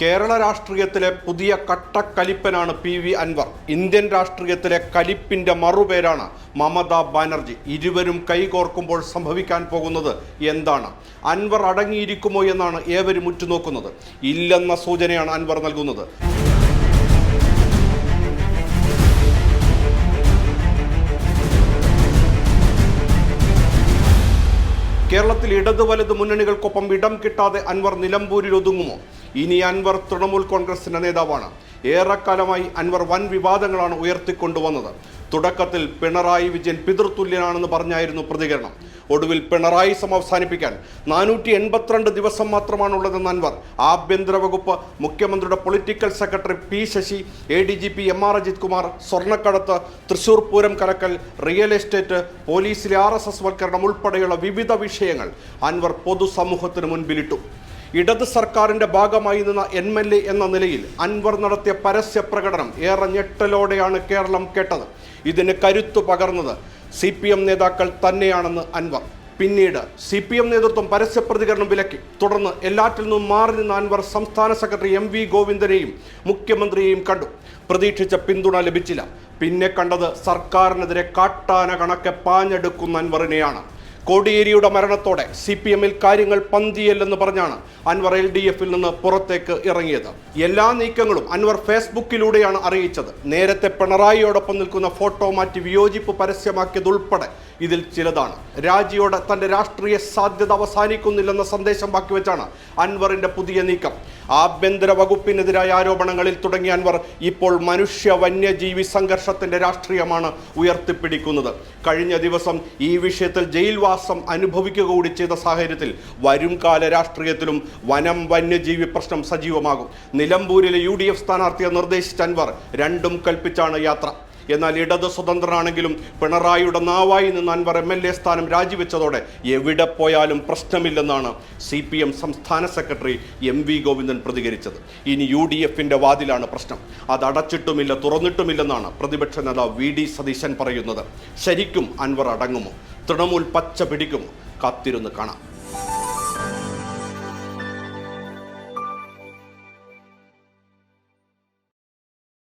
കേരള രാഷ്ട്രീയത്തിലെ പുതിയ കട്ടക്കലിപ്പനാണ് പി വി അൻവർ. ഇന്ത്യൻ രാഷ്ട്രീയത്തിലെ കലിപ്പിന്റെ മറുപേരാണ് മമതാ ബാനർജി. ഇരുവരും കൈകോർക്കുമ്പോൾ സംഭവിക്കാൻ പോകുന്നത് എന്താണ്? അൻവർ അടങ്ങിയിരിക്കുമോ എന്നാണ് ഏവരും ഉറ്റുനോക്കുന്നത്. ഇല്ലെന്ന സൂചനയാണ് അൻവർ നൽകുന്നത്. കേരളത്തിൽ ഇടതു വലത് മുന്നണികൾക്കൊപ്പം ഇടം കിട്ടാതെ അൻവർ നിലമ്പൂരിൽ ഒതുങ്ങുമോ? ഇനി അൻവർ തൃണമൂൽ കോൺഗ്രസിന്റെ നേതാവാണ്. ഏറെക്കാലമായി അൻവർ വൻ വിവാദങ്ങളാണ് ഉയർത്തിക്കൊണ്ടുവന്നത്. തുടക്കത്തിൽ പിണറായി വിജയൻ പിതൃതുല്യനാണെന്ന് പറഞ്ഞായിരുന്നു പ്രതികരണം. ഒടുവിൽ പിണറായി സം അവസാനിപ്പിക്കാൻ നാനൂറ്റി എൺപത്തിരണ്ട് ദിവസം മാത്രമാണുള്ളതെന്ന് അൻവർ. ആഭ്യന്തര വകുപ്പ് മുഖ്യമന്ത്രിയുടെ political secretary P Sasi A D G P M R Ajith Kumar സ്വർണക്കടത്ത് തൃശൂർ പൂരം കലക്കൽ റിയൽ എസ്റ്റേറ്റ് പോലീസിലെ ആർ എസ് എസ് വൽക്കരണം ഉൾപ്പെടെയുള്ള വിവിധ വിഷയങ്ങൾ അൻവർ പൊതുസമൂഹത്തിന് മുൻപിലിട്ടു. ഇടത് സർക്കാരിന്റെ ഭാഗമായി നിന്ന എം എൽ എ എന്ന നിലയിൽ അൻവർ നടത്തിയ പരസ്യ പ്രകടനം ഏറെ ഞെട്ടലോടെയാണ് കേരളം കേട്ടത്. ഇതിന് കരുത്തു പകർന്നത് സി പി എം നേതാക്കൾ തന്നെയാണെന്ന് അൻവർ. പിന്നീട് സി പി എം നേതൃത്വം പരസ്യ പ്രതികരണം വിലക്കി. തുടർന്ന് എല്ലാറ്റിൽ നിന്നും മാറി നിന്ന അൻവർ സംസ്ഥാന സെക്രട്ടറി എം വി ഗോവിന്ദനെയും മുഖ്യമന്ത്രിയെയും കണ്ടു. പ്രതീക്ഷിച്ച പിന്തുണ ലഭിച്ചില്ല. പിന്നെ കണ്ടത് സർക്കാരിനെതിരെ കാട്ടാന കണക്കെ പാഞ്ഞെടുക്കുന്ന അൻവറിനെയാണ്. കോടിയേരിയുടെ മരണത്തോടെ സി പി എമ്മിൽ കാര്യങ്ങൾ പന്തിയല്ലെന്ന് പറഞ്ഞാണ് അൻവർ എൽ ഡി എഫിൽ നിന്ന് പുറത്തേക്ക് ഇറങ്ങിയത്. എല്ലാ നീക്കങ്ങളും അൻവർ ഫേസ്ബുക്കിലൂടെയാണ് അറിയിച്ചത്. നേരത്തെ പിണറായിയോടൊപ്പം നിൽക്കുന്ന ഫോട്ടോ മാറ്റി വിയോജിപ്പ് പരസ്യമാക്കിയതുൾപ്പെടെ ഇതിൽ ചിലതാണ്. രാജിയോടെ തന്റെ രാഷ്ട്രീയ സാധ്യത അവസാനിക്കുന്നില്ലെന്ന സന്ദേശം ബാക്കി വെച്ചാണ് അൻവറിന്റെ പുതിയ നീക്കം. ആഭ്യന്തര വകുപ്പിനെതിരായ ആരോപണങ്ങളിൽ തുടങ്ങിയ അൻവർ ഇപ്പോൾ മനുഷ്യ വന്യജീവി സംഘർഷത്തിന്റെ രാഷ്ട്രീയമാണ് ഉയർത്തിപ്പിടിക്കുന്നത്. കഴിഞ്ഞ ദിവസം ഈ വിഷയത്തിൽ ജയിൽവാസം അനുഭവിക്കുക കൂടി ചെയ്ത സാഹചര്യത്തിൽ വരും കാല രാഷ്ട്രീയത്തിലും വനം വന്യജീവി പ്രശ്നം സജീവമാകും. നിലമ്പൂരിലെ യു ഡി എഫ് സ്ഥാനാർത്ഥിയെ നിർദ്ദേശിച്ച അൻവർ രണ്ടും കൽപ്പിച്ചാണ് യാത്ര. എന്നാൽ ഇടത് സ്വതന്ത്രനാണെങ്കിലും പിണറായിയുടെ നാവായി നിന്ന് അൻവർ എം എൽ എ സ്ഥാനം രാജിവെച്ചതോടെ എവിടെ പോയാലും പ്രശ്നമില്ലെന്നാണ് സി പി എം സംസ്ഥാന സെക്രട്ടറി എം വി ഗോവിന്ദൻ പ്രതികരിച്ചത്. ഇനി യു ഡി എഫിന്റെ വാതിലാണ് പ്രശ്നം. അത് അടച്ചിട്ടുമില്ല തുറന്നിട്ടുമില്ലെന്നാണ് പ്രതിപക്ഷ നേതാവ് വി ഡി സതീശൻ പറയുന്നത്. ശരിക്കും അൻവർ അടങ്ങുമോ? തൃണമൂൽ പച്ച പിടിക്കും. കാത്തിരുന്ന് കാണാം.